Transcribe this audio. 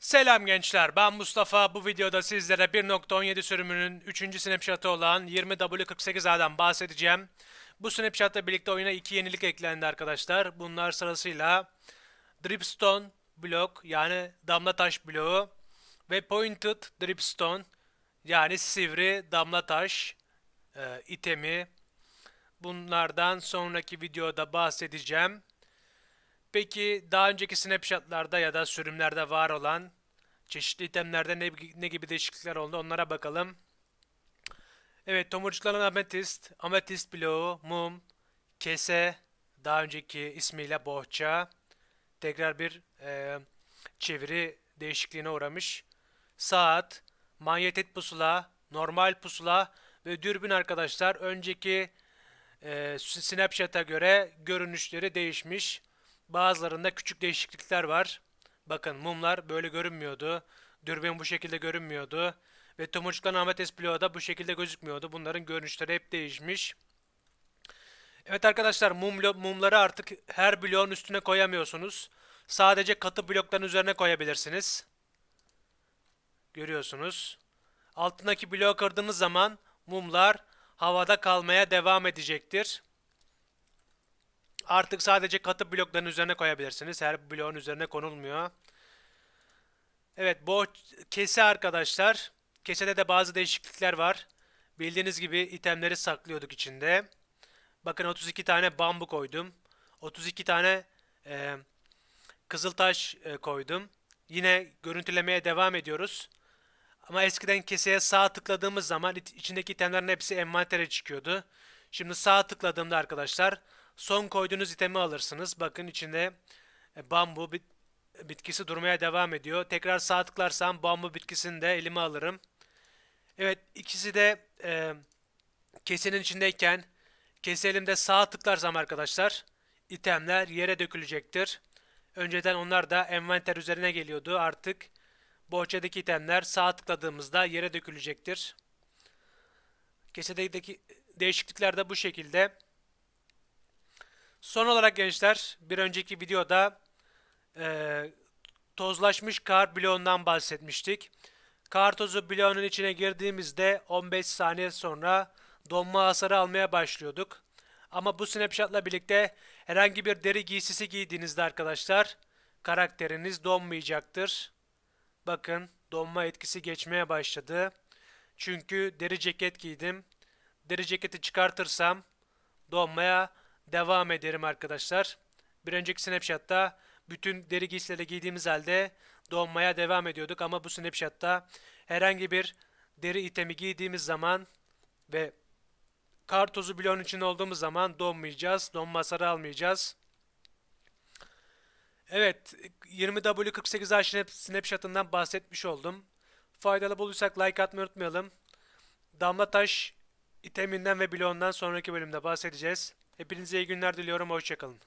Selam gençler, ben Mustafa. Bu videoda sizlere 1.17 sürümünün 3. snapshot'ı olan 20W48A'dan bahsedeceğim. Bu snapshot'la birlikte oyuna iki yenilik eklendi arkadaşlar. Bunlar sırasıyla Dripstone blok yani damla taş bloğu ve Pointed Dripstone yani sivri damla taş e, itemi. Bunlardan sonraki videoda bahsedeceğim. Peki daha önceki snapshotlarda ya da sürümlerde var olan çeşitli itemlerde ne, ne gibi değişiklikler oldu onlara bakalım. Evet tomurcukların ametist, ametist bloğu, mum, kese, daha önceki ismiyle bohça, tekrar bir e, çeviri değişikliğine uğramış. Saat, manyetit pusula, normal pusula ve dürbün arkadaşlar önceki e, Snapchat'a göre görünüşleri değişmiş. Bazılarında küçük değişiklikler var. Bakın mumlar böyle görünmüyordu. Dürbün bu şekilde görünmüyordu. Ve tomurcukların ametes bloğu da bu şekilde gözükmüyordu. Bunların görünüşleri hep değişmiş. Evet arkadaşlar mum, mumları artık her bloğun üstüne koyamıyorsunuz. Sadece katı blokların üzerine koyabilirsiniz. Görüyorsunuz. Altındaki bloğu kırdığınız zaman mumlar havada kalmaya devam edecektir. Artık sadece katı blokların üzerine koyabilirsiniz. Her bloğun üzerine konulmuyor. Evet bu kese arkadaşlar. Kesede de bazı değişiklikler var. Bildiğiniz gibi itemleri saklıyorduk içinde. Bakın 32 tane bambu koydum. 32 tane e, kızıltaş e, koydum. Yine görüntülemeye devam ediyoruz. Ama eskiden keseye sağ tıkladığımız zaman içindeki itemlerin hepsi envantere çıkıyordu. Şimdi sağ tıkladığımda arkadaşlar son koyduğunuz itemi alırsınız. Bakın içinde e, bambu bit bitkisi durmaya devam ediyor. Tekrar sağ tıklarsam bambu bitkisini de elime alırım. Evet ikisi de e, kesenin içindeyken kese elimde sağ tıklarsam arkadaşlar itemler yere dökülecektir. Önceden onlar da envanter üzerine geliyordu. Artık bohçadaki itemler sağ tıkladığımızda yere dökülecektir. Kesedeki değişiklikler de bu şekilde. Son olarak gençler bir önceki videoda e, tozlaşmış kar bloğundan bahsetmiştik. Kar tozu bloğunun içine girdiğimizde 15 saniye sonra donma hasarı almaya başlıyorduk. Ama bu snapshotla birlikte herhangi bir deri giysisi giydiğinizde arkadaşlar karakteriniz donmayacaktır. Bakın donma etkisi geçmeye başladı. Çünkü deri ceket giydim. Deri ceketi çıkartırsam donmaya devam ederim arkadaşlar. Bir önceki snapshot'ta bütün deri giysileri giydiğimiz halde donmaya devam ediyorduk ama bu snapshot'ta herhangi bir deri itemi giydiğimiz zaman ve kar tozu bloğun içinde olduğumuz zaman donmayacağız. Donma hasarı almayacağız. Evet 20W48A snapshot'ından bahsetmiş oldum. Faydalı bulduysak like atmayı unutmayalım. Damla taş iteminden ve bloğundan sonraki bölümde bahsedeceğiz. Hepinize iyi günler diliyorum. Hoşçakalın.